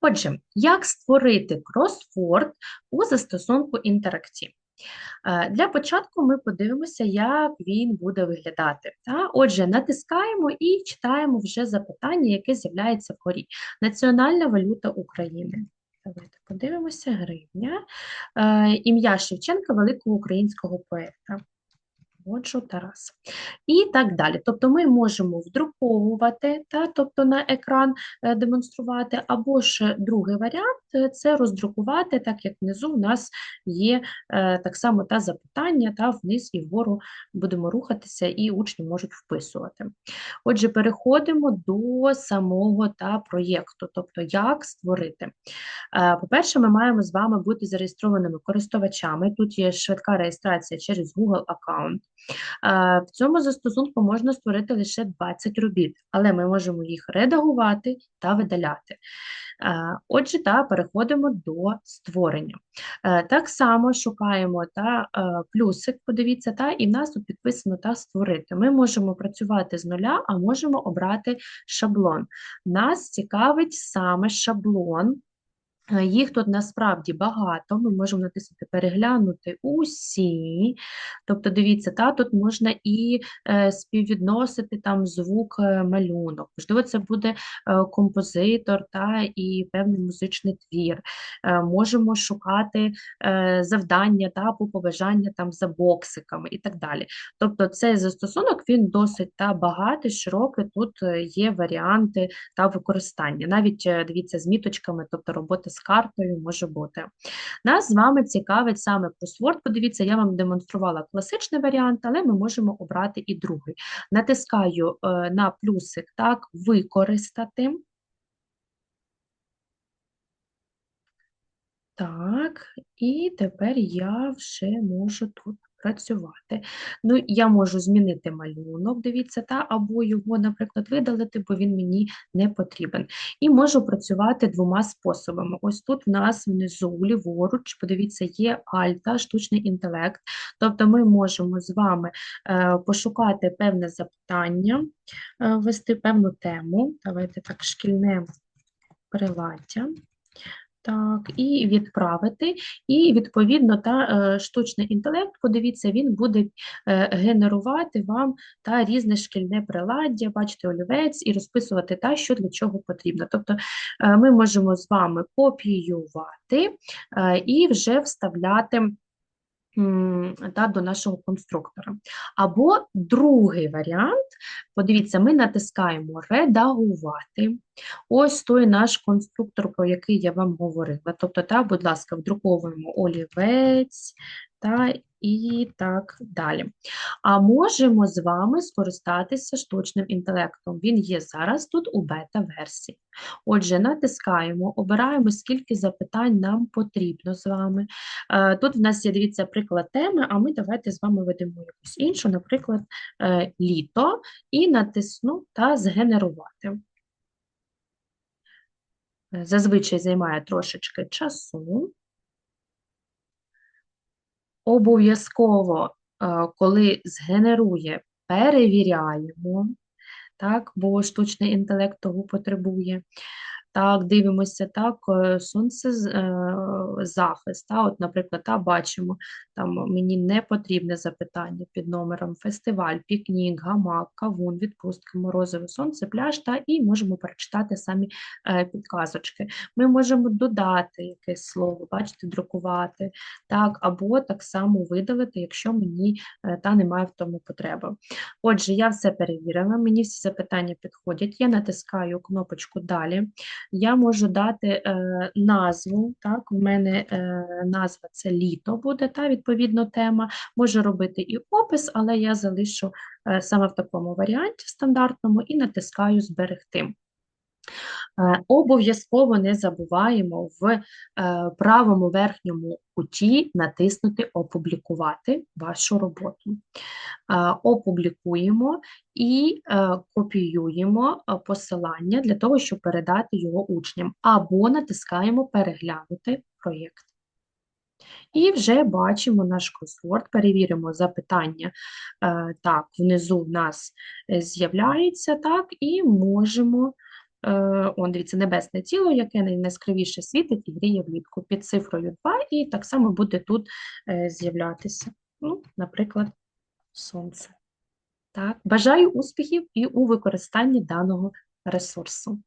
Отже, як створити кросворд у застосунку інтерактив? Е, Для початку ми подивимося, як він буде виглядати. Отже, натискаємо і читаємо вже запитання, яке з'являється вгорі. Національна валюта України. Давайте подивимося, гривня. Е, Ім'я Шевченка, великого українського поета. Отже, Тарас. І так далі. Тобто ми можемо вдруковувати, та, тобто на екран е, демонструвати, або ж другий варіант е, це роздрукувати, так як внизу у нас є е, так само та запитання, та вниз і вгору будемо рухатися, і учні можуть вписувати. Отже, переходимо до самого та проєкту, тобто як створити. По-перше, ми маємо з вами бути зареєстрованими користувачами. Тут є швидка реєстрація через Google аккаунт. В цьому застосунку можна створити лише 20 робіт, але ми можемо їх редагувати та видаляти. Отже, та переходимо до створення. Е, Так само шукаємо та е, плюсик, подивіться, та, і в нас тут підписано та створити. Ми можемо працювати з нуля, а можемо обрати шаблон. Нас цікавить саме шаблон. Е, Їх тут насправді багато, ми можемо натиснути переглянути усі. Тобто, дивіться, та, тут можна і е, співвідносити там звук, е, малюнок. Можливо, це буде композитор та, і певний музичний твір. Можемо шукати завдання та, побажання там, за боксиками і так далі. Тобто цей застосунок він досить та, багатий, широкий, тут є варіанти та використання. Навіть дивіться з міточками, тобто робота з картою може бути. Нас з вами цікавить саме кросворд. Подивіться, я вам демонструвала класичний варіант, але ми можемо обрати і другий. Натискаю е, на плюсик так, використати. Так, і тепер я вже можу тут працювати. Ну, я можу змінити малюнок, дивіться, та, або його, наприклад, видалити, бо він мені не потрібен. І можу працювати двома способами. Ось тут в нас внизу, ліворуч, подивіться, є альта, штучний інтелект. Тобто ми можемо з вами е, пошукати певне запитання, е, ввести певну тему. Давайте так, шкільне приладдя. Так, і відправити, і відповідно та е, штучний інтелект, подивіться, він буде е, генерувати вам та різне шкільне приладдя, бачите, олівець і розписувати та, що для чого потрібно. Тобто е, ми можемо з вами копіювати і вже вставляти та, до нашого конструктора. Або другий варіант, подивіться, ми натискаємо редагувати. Ось той наш конструктор, про який я вам говорила. Тобто, та, будь ласка, вдруковуємо олівець та і так далі. А можемо з вами скористатися штучним інтелектом. Він є зараз тут у бета-версії. Отже, натискаємо, обираємо, скільки запитань нам потрібно з вами. Е, Тут в нас є, дивіться, приклад теми, а ми давайте з вами ведемо якусь іншу, наприклад, е, літо, і натисну та згенерувати. Зазвичай займає трошечки часу. Обов'язково, е, коли згенерує, перевіряємо, так, бо штучний інтелект того потребує. Так, дивимося, так, е, сонце е, захист. Та, от, наприклад, та, бачимо, там мені не потрібне запитання під номером фестиваль, пікнік, гамак, кавун, відпустки, морозиве сонце, пляж, та, і можемо перечитати самі е, підказочки. Ми можемо додати якесь слово, бачите, друкувати, так, або так само видалити, якщо мені та немає в тому потреби. Отже, я все перевірила, мені всі запитання підходять. Я натискаю кнопочку Далі. Я можу дати е, назву. Так, у мене е, назва це літо буде, та відповідно тема. Можу робити і опис, але я залишу е, саме в такому варіанті стандартному і натискаю Зберегти. Е, Обов'язково не забуваємо в е, правому верхньому куті натиснути Опублікувати вашу роботу. Е, Опублікуємо і копіюємо посилання для того, щоб передати його учням, або натискаємо Переглянути проєкт. І вже бачимо наш кросворд, перевіримо запитання. Так, внизу в нас з'являється, так, і можемо он, дивіться, небесне тіло, яке найяскравіше світить і гріє влітку під цифрою 2, і так само буде тут е, з'являтися. Ну, наприклад, сонце. Так, бажаю успіхів і у використанні даного ресурсу.